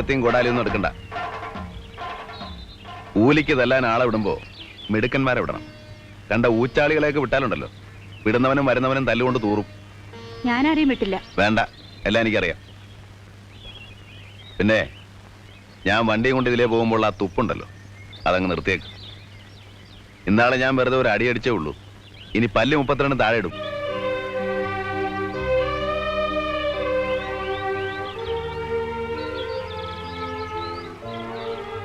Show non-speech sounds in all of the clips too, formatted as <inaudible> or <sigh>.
വെട്ടുകത്തിയും കൂടാലിയും എടുക്കണ്ട. കൂലിക്ക് തല്ലാൻ ആളെ വിടുമ്പോ മിടുക്കന്മാരെ വിടണം. കണ്ട ഊച്ചാളികളെയൊക്കെ വിട്ടാലുണ്ടല്ലോ. വിടുന്നവനും വരുന്നവനും തല്ലുകൊണ്ട് തൂറും. ഞാനാരെയും വിട്ടില്ല. വേണ്ട. എല്ലാം എനിക്കറിയാം. പിന്നെ ഞാൻ വണ്ടിയും കൊണ്ട് ഇതിലേ പോകുമ്പോൾ ആ തുപ്പുണ്ടല്ലോ. അതങ്ങ് നിർത്തിയേക്കും. ഇന്നാളെ ഞാൻ വെറുതെ ഒരു അടിയടിച്ചേ ഉള്ളൂ. ഇനി പല്ല് മുപ്പത്തിരണ്ട് താഴെ ഇടും.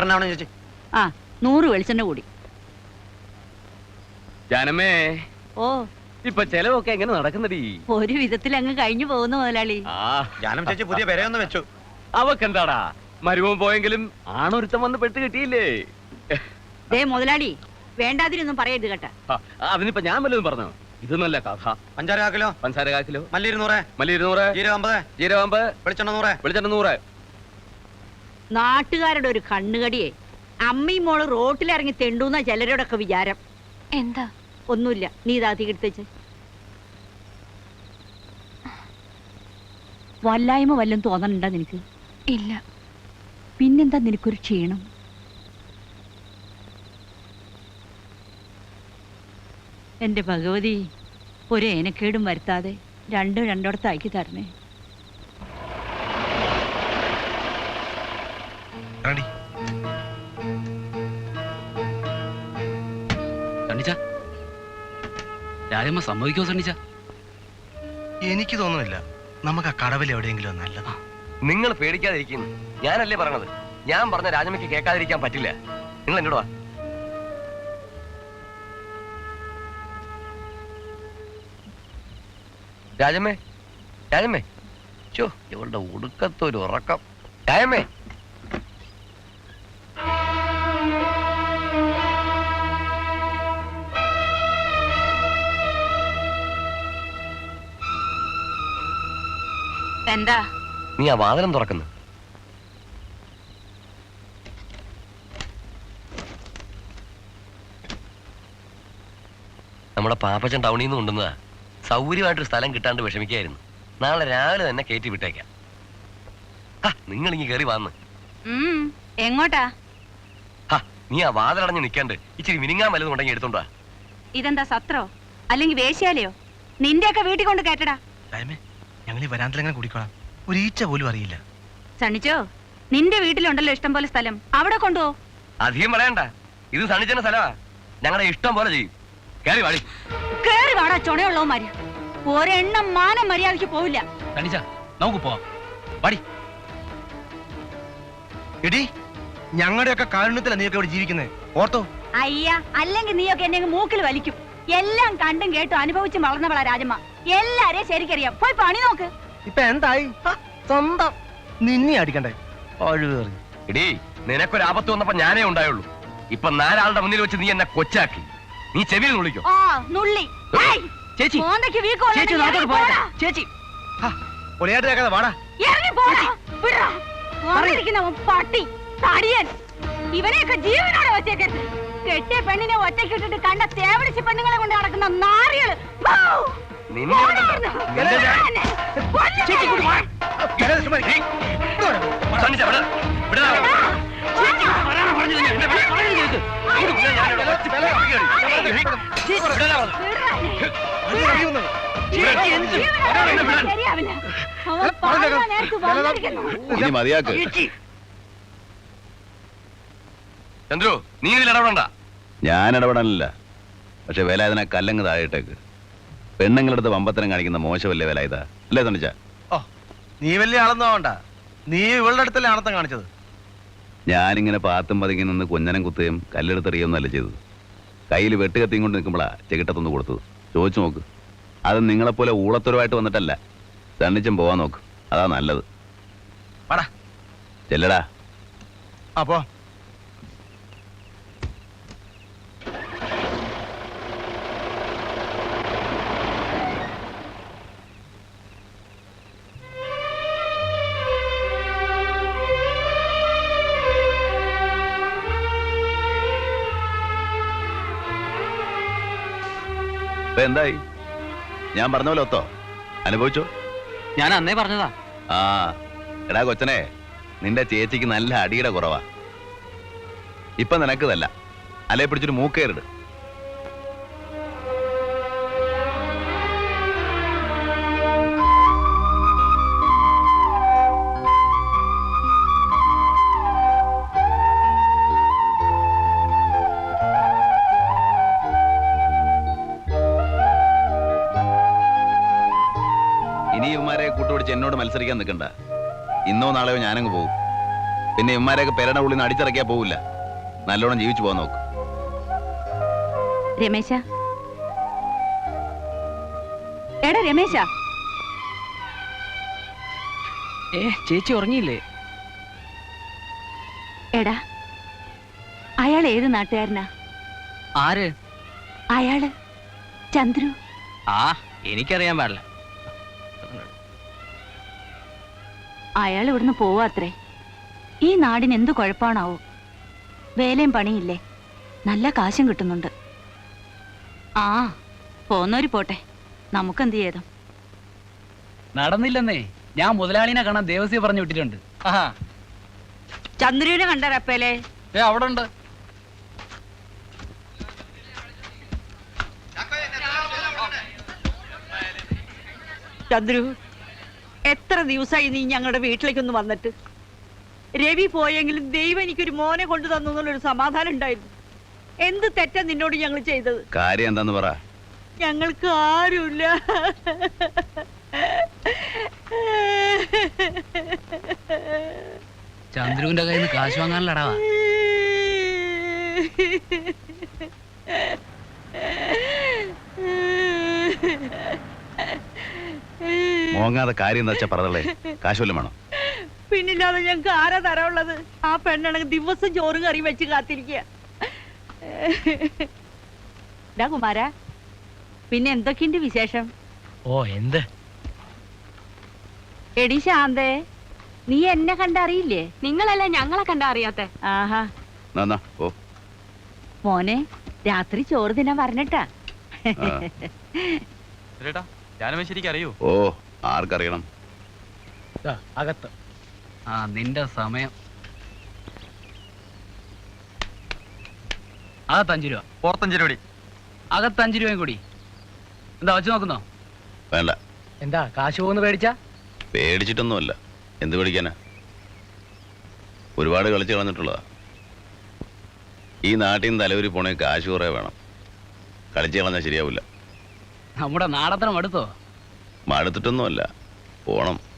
വേറെ ചേച്ചി ആ നൂറ് വെളിച്ചെണ്ണ കൂടി. ജനമേ ഓ. ഇപ്പൊ ചെലവൊക്കെ എങ്ങനെ നടക്കുന്നടി? ഒരു വിധത്തിൽ അങ്ങ് കഴിഞ്ഞു പോകുന്ന മുതലാളി. ആ. ജാനം ചേച്ചി പുതിയ പെരയൊന്ന് വെച്ചു. അവക്കെന്താടാ? മരുമോ പോയെങ്കിലും ആണൊരുത്തം വന്ന് പെട്ട് കിട്ടിയില്ലേ? ദേ മുതലാളി വേണ്ടാതിരൊന്നും പറയരുത് കേട്ടാ. അതിനിപ്പോ ഞാൻ വല്ലതും പറഞ്ഞു? ഇത് നല്ല കഥ. പഞ്ചാര കാക്കിലോ? പഞ്ചാര കാക്കിലോ? മല്ലി ഇരുന്നൂറ് മല്ലി ഇരുന്നൂറ് ജീരകം അമ്പത്. ജീരകമ്പ് വെളിച്ചെണ്ണ നൂറ്. വെളിച്ചെണ്ണ നൂറ്. നാട്ടുകാരുടെ ഒരു കണ്ണുകടിയെ. അമ്മയും മോൾ റോട്ടിലിറങ്ങി തെണ്ടൂന്ന ചിലരോടൊക്കെ വിചാരം. എന്താ? ഒന്നുമില്ല. നീ ഇതാ തീർത്തേച്ച് വല്ലായ്മ വല്ലതും തോന്നണുണ്ടോ നിനക്ക്? ഇല്ല. പിന്നെന്താ നിനക്കൊരു ക്ഷീണം? എന്റെ ഭഗവതി ഒരു ഏനക്കേടും വരുത്താതെ രണ്ടും രണ്ടിടത്താക്കി തരണേ. സണ്ണിച്ച രാജമ്മ സമ്മതിക്കോ സണ്ണിച്ച? എനിക്ക് തോന്നുന്നില്ല. നമുക്ക് ആ കടവിൽ എവിടെയെങ്കിലും നല്ലതാ. നിങ്ങൾ പേടിക്കാതിരിക്കുന്നു ഞാനല്ലേ പറഞ്ഞത്? ഞാൻ പറഞ്ഞ രാജമ്മയ്ക്ക് കേൾക്കാതിരിക്കാൻ പറ്റില്ല. നിങ്ങൾ എന്നോട് വാ. രാജമ്മേ രാജമ്മേ. ചോ ഇവളുടെ ഒടുക്കത്തൊരു ഉറക്കം. രാജമ്മേ. എന്താ? നീ ആ വാതിലും തുറക്കുന്നു. നമ്മുടെ പാപ്പച്ചൻ ടൗണിൽ നിന്ന് കൊണ്ടുവന്നതാ. സൗകര്യമായിട്ടൊരു സ്ഥലം കിട്ടാണ്ട് വിഷമിക്കായിരുന്നു. നാളെ രാവിലെ തന്നെ കയറ്റി വിട്ടേക്കാം. നിങ്ങൾ ഇങ്ങനെ കയറി വന്ന്. എങ്ങോട്ടാ? ഹാ നീ ആ വാതിലടഞ്ഞ് നിൽക്കാണ്ട് ഇച്ചിരി മിനിങ്ങാൻ വല്ലതും ഉണ്ടെങ്കിൽ എടുത്തോണ്ടാ ഇതെന്താ സത്രോ? അല്ലെങ്കിൽ വേശ്യാലയോ? നിന്റെയൊക്കെ വീട്ടിൽ കൊണ്ട് കേട്ടടാ ഞങ്ങൾ ഈ വരാന്തലങ്ങനെ കുടിക്കോളാം. ഒരു ഈച്ച പോലും അറിയില്ല. സണ്ണിച്ചോ നിന്റെ വീട്ടിലുണ്ടല്ലോ ഇഷ്ടം പോലെ സ്ഥലം. അവിടെ കൊണ്ടോ അധികം പറയണ്ട. ഇത് സണിച്ചന്റെ സ്ഥലമാ. ഞങ്ങളുടെ ഇഷ്ടം പോലെ ചെയ്യും. കേറി വാടി. കേറി വാടാ ചുണയുള്ളവന്മാര്. ഒരെണ്ണം മാനം മര്യാദയ്ക്ക് പോവില്ല. സണിച്ച നമുക്ക് പോവാം. വാടി. എടി ഞങ്ങളുടെയൊക്കെ കാരുണ്യത്തിലാ നീയൊക്കെ ഇവിടെ ജീവിക്കുന്നത് ഓർത്തോ? അയ്യ അല്ലെങ്കിൽ നീയൊക്കെ എന്നെ അങ്ങ് മൂക്കിൽ വലിക്കും. എല്ലാം കണ്ടും കേട്ടും അനുഭവിച്ചും വളർന്നവളാ രാജമ്മ. എല്ലാരെയും ശരിക്കറിയാം. പോയി പണി നോക്ക്. ഇപ്പൊ എന്തായി? സ്വന്തം. നിന്നെ അടിക്കണ്ടേ. ഒഴിവേറി ഇടി നിനക്കൊരു ആപത്ത് വന്നപ്പോ ഞാനേ ഉണ്ടായുള്ളൂ. ഇപ്പൊ നാലാളുടെ മുന്നിൽ വെച്ച് നീ എന്നെ കൊച്ചാക്കി. നീ ചെവിയിൽ നുള്ളിക്കോ. ആ നുള്ളി. ഏയ്, ചേച്ചി. മോന്തയ്ക്ക് ചേച്ചി. ചേച്ചി. കേൾക്കാതെ വാടാ. ഇറങ്ങി പോടാ. വിടടാ. വന്നിരിക്കുന്നവൻ പട്ടി തടിയൻ. ഇവനെയൊക്കെ ജീവനോടെ വെച്ചേക്കരുത് കെട്ടിയ പെണ്ണിനെ ഒറ്റക്കിട്ടിട്ട് കണ്ട തേവടിച്ച് പെണ്ണുങ്ങളെ കൊണ്ട് നടക്കുന്ന നാറികൾ. ഇനി മതിയാക്ക്. ചന്ദ്രു നീ ഇതിൽ ഇടപെടണ്ട. ഞാൻ ഇടപെടാനില്ല പക്ഷെ വേലായുധനെ കല്ലങ്ങ് താഴെയിട്ടേക്ക്. പെണ്ണുങ്ങളുടെ അടുത്ത് വമ്പത്തനം കാണിക്കുന്ന മോശമല്ലേ ഇതാ അല്ലേ തണിച്ച ഓ നീ വലിയ ആളൊന്നും ആവണ്ട. നീ ഇവളുടെ അടുത്തല്ലേ ആണത്തം കാണിച്ചത്? ഞാനിങ്ങനെ പാത്തും പതുങ്ങി നിന്ന് കുഞ്ഞനം കുത്തുകയും കല്ലെടുത്തെറിയൊന്നല്ല ചെയ്തത്. കയ്യിൽ വെട്ടുകത്തിയും കൊണ്ട് നിൽക്കുമ്പോഴാ ചെകിട്ടത്തൊന്ന് കൊടുത്തത്. ചോദിച്ചു നോക്ക്. അത് നിങ്ങളെപ്പോലെ ഊളത്തൊരുമായിട്ട് വന്നിട്ടല്ല. തണ്ണിച്ചും പോവാൻ നോക്ക്. അതാ നല്ലത്. ചെല്ലടാ. അപ്പോ ഇപ്പൊ എന്തായി ഞാൻ പറഞ്ഞ പോലെ ഒത്തോ? അനുഭവിച്ചോ? ഞാൻ അന്നേ പറഞ്ഞതാ. ആ എടാ കൊച്ചനെ നിന്റെ ചേച്ചിക്ക് നല്ല അടിയുടെ കുറവാ. ഇപ്പൊ നിനക്കതല്ല അല്ലെ പിടിച്ചൊരു മൂക്കേറിട്. ഇനി ഇവന്മാരെ കൂട്ടുപിടിച്ച് എന്നോട് മത്സരിക്കാൻ നിൽക്കണ്ട. ഇന്നോ നാളെയോ ഞാനങ്ങ് പോകും പിന്നെ ഇവന്മാരെയൊക്കെ പെരയുടെ ഉള്ളിൽ നിന്ന് അടിച്ചിറക്കിയാ പോവില്ല. നല്ലോണം ജീവിച്ചു പോകാൻ നോക്ക്. രമേശ. എടാ രമേശ. ഏ ചേച്ചി ഉറങ്ങിയില്ലേ? എടാ അയാൾ ഏത് നാട്ടുകാരനാ? ആര്? അയാൾ ചന്ദ്രു. ആ എനിക്കറിയാൻ പാടില്ല. അയാൾ ഇവിടുന്ന് പോവാത്രേ ഈ നാടിന് എന്ത് കുഴപ്പമാണാവോ വേലയും പണിയില്ലേ? നല്ല കാശും കിട്ടുന്നുണ്ട്. ആ പോന്നോര് പോട്ടെ. നമുക്കെന്ത് ചെയ്തോ നടന്നില്ലെന്നേ ഞാൻ മുതലാളിനെ കാണാൻ ദേവസ്യ പറഞ്ഞു വിട്ടിട്ടുണ്ട്. ചന്ദ്രുവിനെ കണ്ടറപ്പേലേ ഏ അവിടെ ഉണ്ട് ചന്ദ്രു എത്ര ദിവസമായി നീ ഞങ്ങളുടെ വീട്ടിലേക്കൊന്ന് വന്നിട്ട്? രവി പോയെങ്കിലും ദൈവം എനിക്കൊരു മോനെ കൊണ്ടു തന്നു എന്നുള്ളൊരു സമാധാനം ഉണ്ടായിരുന്നു. എന്ത് തെറ്റാ നിന്നോട് ഞങ്ങൾ ചെയ്തത്? കാര്യം എന്താന്ന് പറ. ഞങ്ങൾക്ക് ആരുമില്ല. ചന്ദ്രുവിന്റെ കയ്യിൽ നിന്ന് കാശ് വാങ്ങാനല്ലടാവാ <laughs> മോങ്ങാതെ കാര്യം എന്താ വെച്ചാ പറഞ്ഞല്ലേ കാശ് വല്ലതും വേണം? പിന്നില്ലാതെ ഞങ്ങൾക്ക് ആരാ തരാനുള്ളത്? ആ പെണ്ണാണെങ്കിൽ ദിവസം ചോറും കറി വെച്ച് കാത്തിരിക്കുക ഡാ കുമാര പിന്നെ എന്തൊക്കെയുണ്ട് വിശേഷം? ഓ എന്ത്? എടി ശാന്തേ നീ എന്നെ കണ്ടറിയില്ലേ? നിങ്ങളല്ല ഞങ്ങളെ കണ്ടറിയാത്ത? ആഹാ. ഓ മോനെ രാത്രി ചോറ് തിന്നാൻ പറഞ്ഞിട്ടാ. അറിയൂ? ഓ. ആർക്കറിയണം? അകത്ത്. ആ നിന്റെ സമയം. അകത്ത് അഞ്ചു രൂപ. പുറത്തഞ്ച് രൂപ അകത്ത് അഞ്ചു രൂപയും കൂടി. എന്താ വെച്ച് നോക്കുന്നോ? വേണ്ട. എന്താ കാശ് പോകുന്ന പേടിച്ചാ? പേടിച്ചിട്ടൊന്നുമല്ല. എന്ത് പേടിക്കാനാ? ഒരുപാട് കളിച്ച് കളഞ്ഞിട്ടുള്ളതാ. ഈ നാട്ടിൽ നിന്ന് തലവരി പോണേ കാശ് കുറേ വേണം. കളിച്ചു കളഞ്ഞാൽ ശരിയാവില്ല നമ്മുടെ നാടത്തരം അടുത്തോ? മടുത്തിട്ടൊന്നുമല്ല പോണം.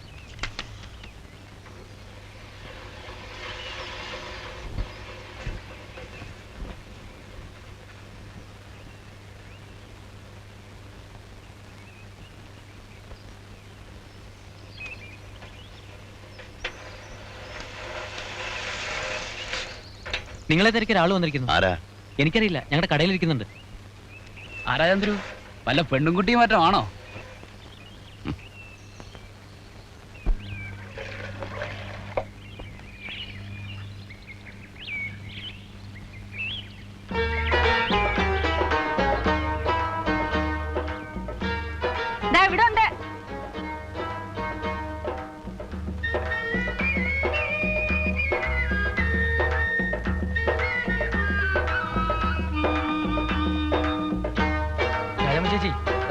നിങ്ങളെ തിരക്കി ഒരാൾ വന്നിരിക്കുന്നു. ആരാ? എനിക്കറിയില്ല. ഞങ്ങളുടെ കടയിലിരിക്കുന്നുണ്ട്. ആരാ ചന്ദ്രു? വല്ല പെണ്ണും കുട്ടിയും മറ്റോ ആണോ?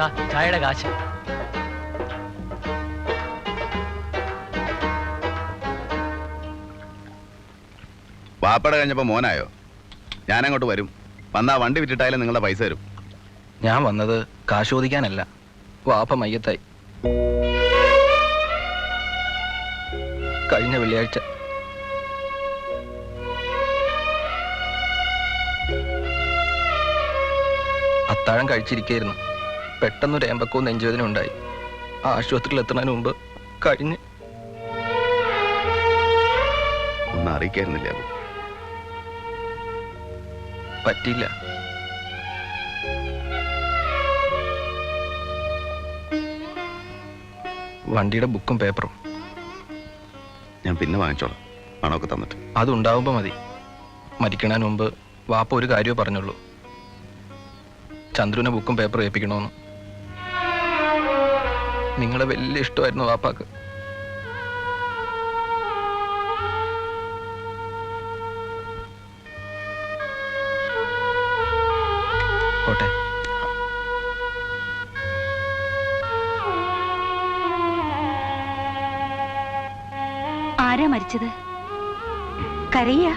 ചായയുടെ കാശ്. വാപ്പട കഴിഞ്ഞപ്പോ മോനായോ? ഞാനങ്ങോട്ട് വരും. വന്നാ വണ്ടി വിറ്റിട്ടായാലും നിങ്ങളുടെ പൈസ തരും. ഞാൻ വന്നത് കാശ് ചോദിക്കാനല്ല. വാപ്പ മയ്യത്തായി. കഴിഞ്ഞ വെള്ളിയാഴ്ച. അത്താഴം കഴിച്ചിരിക്കായിരുന്നു. പെട്ടെന്നൊരു ഏമ്പക്കവും നെഞ്ചുവേദന ഉണ്ടായി ആശുപത്രിയിൽ എത്തുന്നതിന് മുമ്പ് കഴിഞ്ഞ്. ഒന്നും അറിയിക്കായിരുന്നില്ല അബു പറ്റിയില്ല. വണ്ടിയുടെ ബുക്കും പേപ്പറും. ഞാൻ പിന്നെ വാങ്ങിച്ചോളാം. പണമൊക്കെ തന്നിട്ട്. അതുണ്ടാവുമ്പോൾ മതി. മരിക്കണതിന് മുമ്പ് വാപ്പ ഒരു കാര്യമേ പറഞ്ഞുള്ളൂ. ചന്ദ്രുവിനെ ബുക്കും പേപ്പറും ഏൽപ്പിക്കണമെന്ന് നിങ്ങളെ വലിയ ഇഷ്ടമായിരുന്നു വാപ്പാക്ക്. ആരാ മരിച്ചത്? കരയ്യ